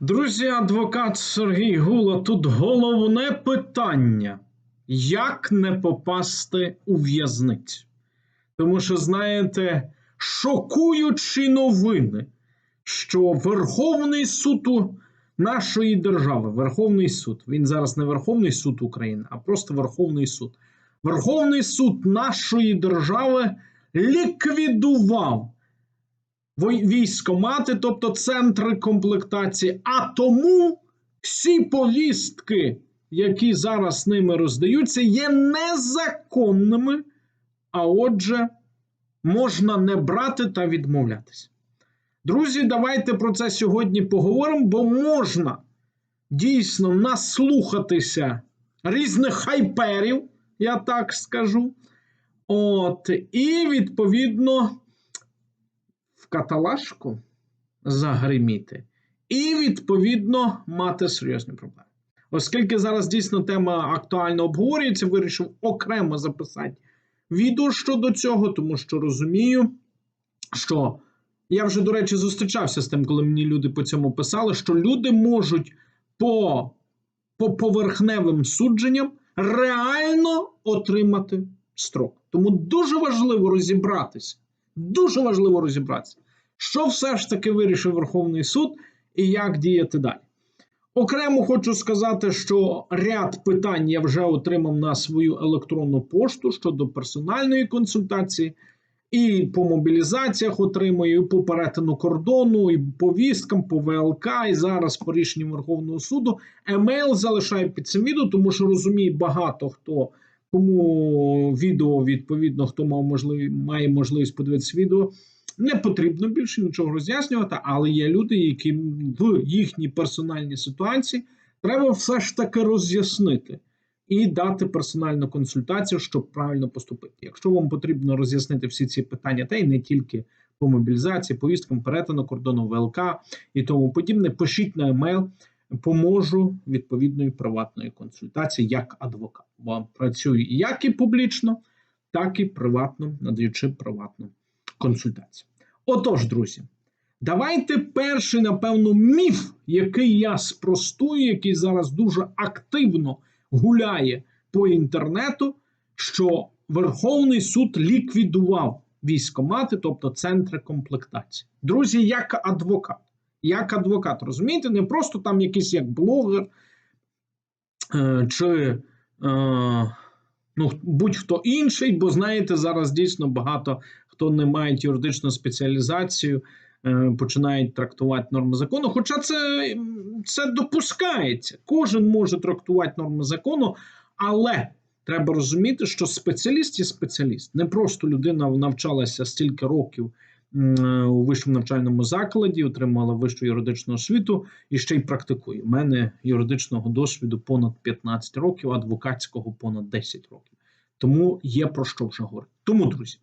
Друзі, адвокат Сергій Гула, тут головне питання: як не попасти у в'язницю? Тому що, знаєте, шокуючі новини, що Верховний суд нашої держави, Верховний суд, він зараз не Верховний суд України, а просто Верховний суд. Верховний суд нашої держави ліквідував військомати, тобто центри комплектації. А тому всі повістки, які зараз ними роздаються, є незаконними. А отже, можна не брати та відмовлятися. Друзі, давайте про це сьогодні поговоримо, бо можна дійсно наслухатися різних хайперів, я так скажу. От, і відповідно в каталажку загриміти, і відповідно мати серйозні проблеми. Оскільки зараз дійсно тема актуально обговорюється, вирішив окремо записати відео щодо цього, тому що розумію, що я вже, до речі, зустрічався з тим, коли мені люди по цьому писали, що люди можуть по, по поверхневим судженням реально отримати строк. Тому дуже важливо розібратися. Дуже важливо розібратися, що все ж таки вирішив Верховний суд і як діяти далі. Окремо хочу сказати, що ряд питань я вже отримав на свою електронну пошту щодо персональної консультації, і по мобілізаціях отримую, і по перетину кордону, і по вісткам, по ВЛК, і зараз по рішенню Верховного суду. Емейл залишаю під цим відео, тому що розуміє багато хто. Кому відео відповідно, хто мав можливість, має можливість подивитися відео, не потрібно більше нічого роз'яснювати, але є люди, які в їхній персональній ситуації треба все ж таки роз'яснити і дати персональну консультацію, щоб правильно поступити. Якщо вам потрібно роз'яснити всі ці питання, та й не тільки по мобілізації, повісткам, перетину кордону ВЛК і тому подібне, пишіть на емейл. Поможу відповідної приватної консультації як адвокат. Бо працюю як і публічно, так і приватно, надаючи приватну консультацію. Отож, друзі, давайте перший, напевно, міф, який я спростую, який зараз дуже активно гуляє по інтернету, що Верховний суд ліквідував військомати, тобто центри комплектації. Друзі, як адвокат. Як адвокат, розумієте, не просто там якийсь як блогер е, чи е, ну, будь-хто інший, бо знаєте, зараз дійсно багато хто не має юридичну спеціалізацію, е, починають трактувати норми закону. Хоча це, це допускається. Кожен може трактувати норми закону, але треба розуміти, що спеціаліст є спеціаліст. Не просто людина навчалася стільки років у вищому навчальному закладі, отримала вищу юридичну освіту і ще й практикує. У мене юридичного досвіду понад 15 років, адвокатського понад 10 років. Тому є про що вже говорити. Тому, друзі,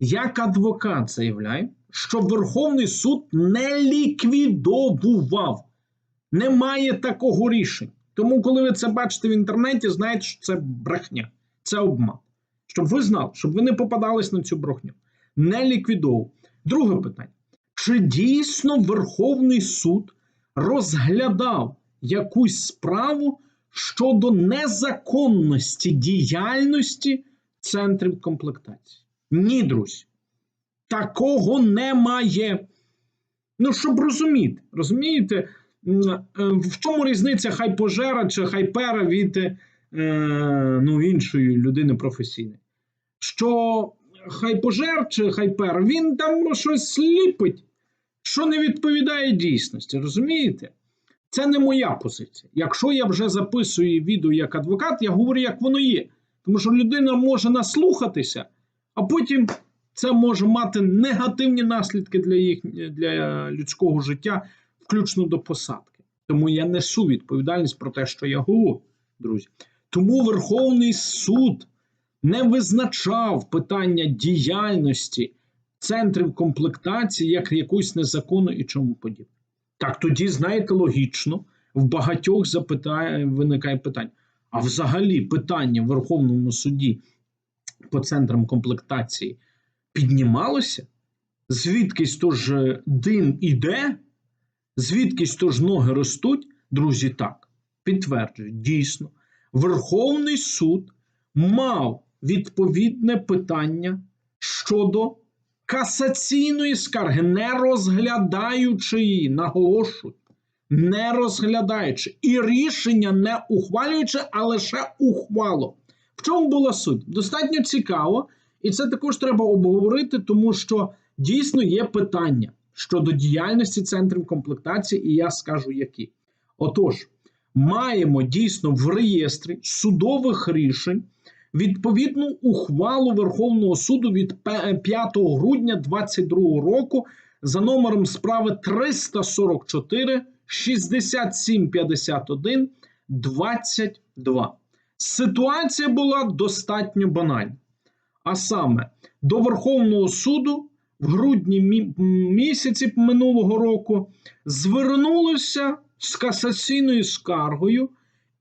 як адвокат заявляю, що Верховний суд не ліквідовував, немає такого рішення. Тому, коли ви це бачите в інтернеті, знаєте, що це брехня, це обман. Щоб ви знали, щоб ви не попадались на цю брехню. Не ліквідовував. Друге питання: чи дійсно Верховний суд розглядав якусь справу щодо незаконності діяльності центрів комплектації? Ні, друзі. Такого немає. Ну, щоб розуміти, розумієте, в чому різниця хайпожера чи хайпера від е, ну, іншої людини професійної? Що хайпожер чи хайпер, він там щось сліпить, що не відповідає дійсності. Розумієте? Це не моя позиція. Якщо я вже записую відео як адвокат, я говорю, як воно є. Тому що людина може наслухатися, а потім це може мати негативні наслідки для їх, для людського життя, включно до посадки. Тому я несу відповідальність про те, що я говорю, друзі. Тому Верховний суд не визначав питання діяльності центрів комплектації як якусь незаконну і чому подібне. Так тоді, знаєте, логічно, в багатьох запитає, виникає питання. А взагалі питання в Верховному суді по центрам комплектації піднімалося? Звідкись тож дим іде? Звідкись то ж ноги ростуть, друзі, так, підтверджують, дійсно, Верховний суд мав відповідне питання щодо касаційної скарги, не розглядаючи її, наголошую, не розглядаючи і рішення не ухвалюючи, а лише ухвалу. В чому була суть? Достатньо цікаво, і це також треба обговорити, тому що дійсно є питання щодо діяльності центрів комплектації, і я скажу які. Отож, маємо дійсно в реєстрі судових рішень відповідну ухвалу Верховного суду від 5 грудня 2022 року за номером справи 344 6751 22. Ситуація була достатньо банальна. А саме, до Верховного суду в грудні місяці минулого року звернулося з касаційною скаргою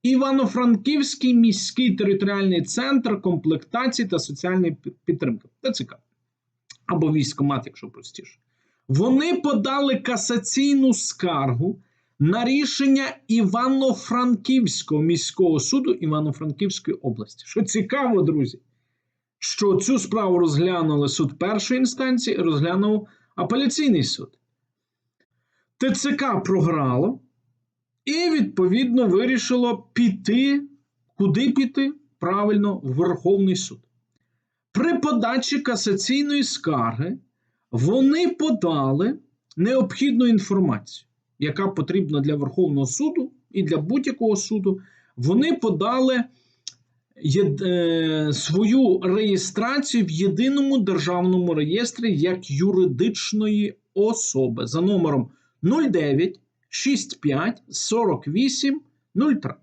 Івано-Франківський міський територіальний центр комплектації та соціальної підтримки. ТЦК. Або військомат, якщо простіше. Вони подали касаційну скаргу на рішення Івано-Франківського міського суду Івано-Франківської області. Що цікаво, друзі, що цю справу розглянули суд першої інстанції розглянув апеляційний суд. ТЦК програло і, відповідно, вирішило піти, куди піти? Правильно, в Верховний суд. При подачі касаційної скарги вони подали необхідну інформацію, яка потрібна для Верховного суду і для будь-якого суду. Вони подали е, свою реєстрацію в єдиному державному реєстрі як юридичної особи за номером 09 65 48 03.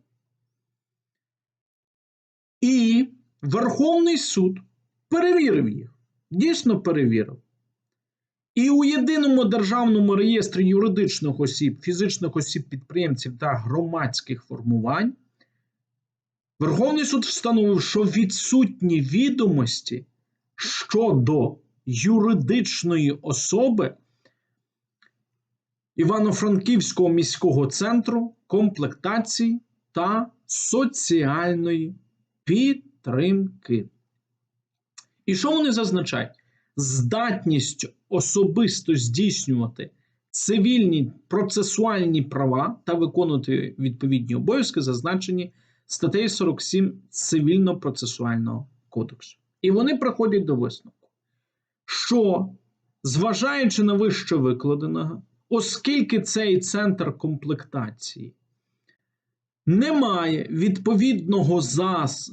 І Верховний суд перевірив їх. Дійсно перевірив. І у єдиному державному реєстрі юридичних осіб, фізичних осіб підприємців та громадських формувань Верховний суд встановив, що відсутні відомості щодо юридичної особи Івано-Франківського міського центру комплектації та соціальної підтримки. І що вони зазначають? Здатність особисто здійснювати цивільні процесуальні права та виконувати відповідні обов'язки, зазначені статтею 47 Цивільно-процесуального кодексу. І вони приходять до висновку, що, зважаючи на вище викладеного, оскільки цей центр комплектації не має відповідного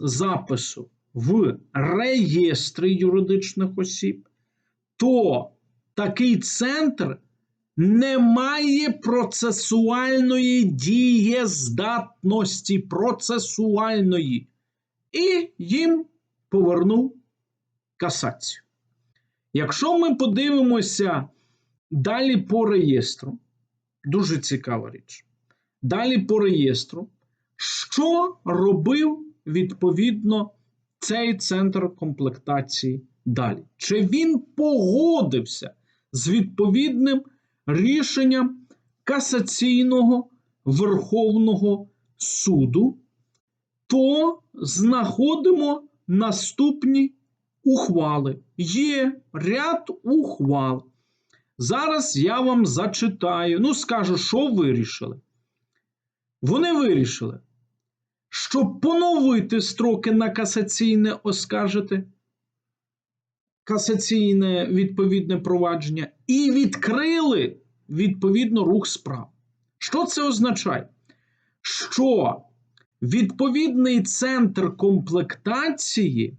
запису в реєстрі юридичних осіб, то такий центр не має процесуальної дієздатності процесуальної, і їм повернув касацію. Якщо ми подивимося Далі по реєстру. Дуже цікава річ. Далі по реєстру. Що робив відповідно цей центр комплектації далі? Чи він погодився з відповідним рішенням касаційного Верховного суду? То знаходимо наступні ухвали. Є ряд ухвал. Зараз я вам зачитаю, ну, скажу, що вирішили. Вони вирішили, щоб поновити строки на касаційне оскаржити, касаційне відповідне провадження, і відкрили відповідно рух справ. Що це означає? Що відповідний центр комплектації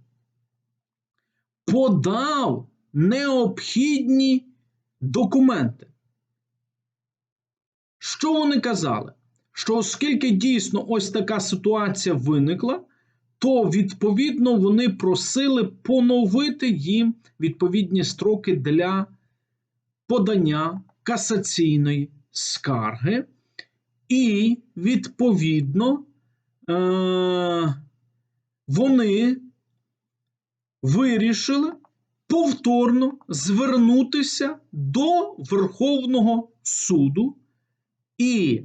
подав необхідні документи. Що вони казали? Що оскільки дійсно ось така ситуація виникла, то відповідно вони просили поновити їм відповідні строки для подання касаційної скарги, і, відповідно, е- вони вирішили повторно звернутися до Верховного суду І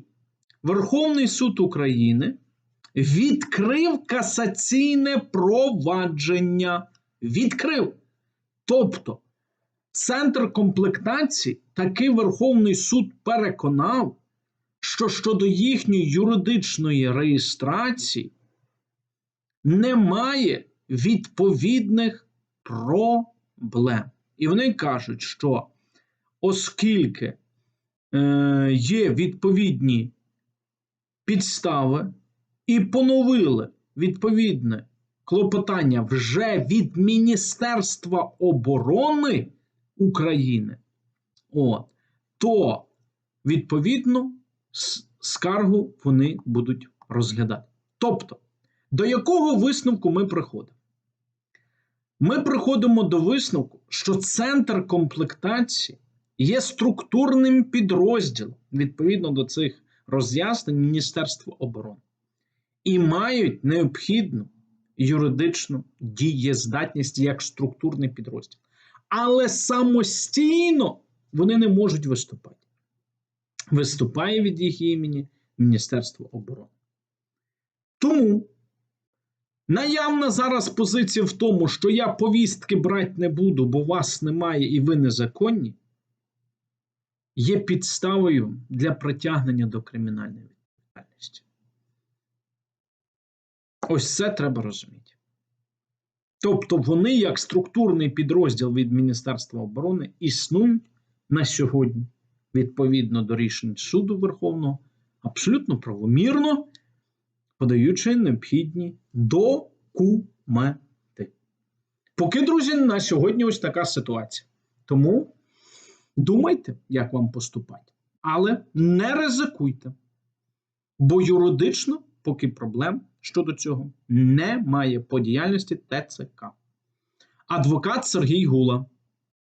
Верховний суд України відкрив касаційне провадження. Відкрив. Тобто, центр комплектації таки Верховний суд переконав, що щодо їхньої юридичної реєстрації немає відповідних проблем. І вони кажуть, що оскільки е, є відповідні підстави і поновили відповідне клопотання вже від Міністерства оборони України, от, то відповідно скаргу вони будуть розглядати. Тобто, до якого висновку ми приходимо? Ми приходимо до висновку, що центр комплектації є структурним підрозділом відповідно до цих роз'яснень Міністерства оборони і мають необхідну юридичну дієздатність як структурний підрозділ. Але самостійно вони не можуть виступати. Виступає від їх імені Міністерство оборони. Тому наявна зараз позиція в тому, що я повістки брати не буду, бо вас немає і ви незаконні, є підставою для притягнення до кримінальної відповідальності. Ось це треба розуміти. Тобто вони, як структурний підрозділ від Міністерства оборони, існують на сьогодні, відповідно до рішень суду Верховного, абсолютно правомірно, подаючи необхідні документи. Поки, друзі, на сьогодні ось така ситуація. Тому думайте, як вам поступати. Але не ризикуйте. Бо юридично поки проблем щодо цього немає по діяльності ТЦК. Адвокат Сергій Гула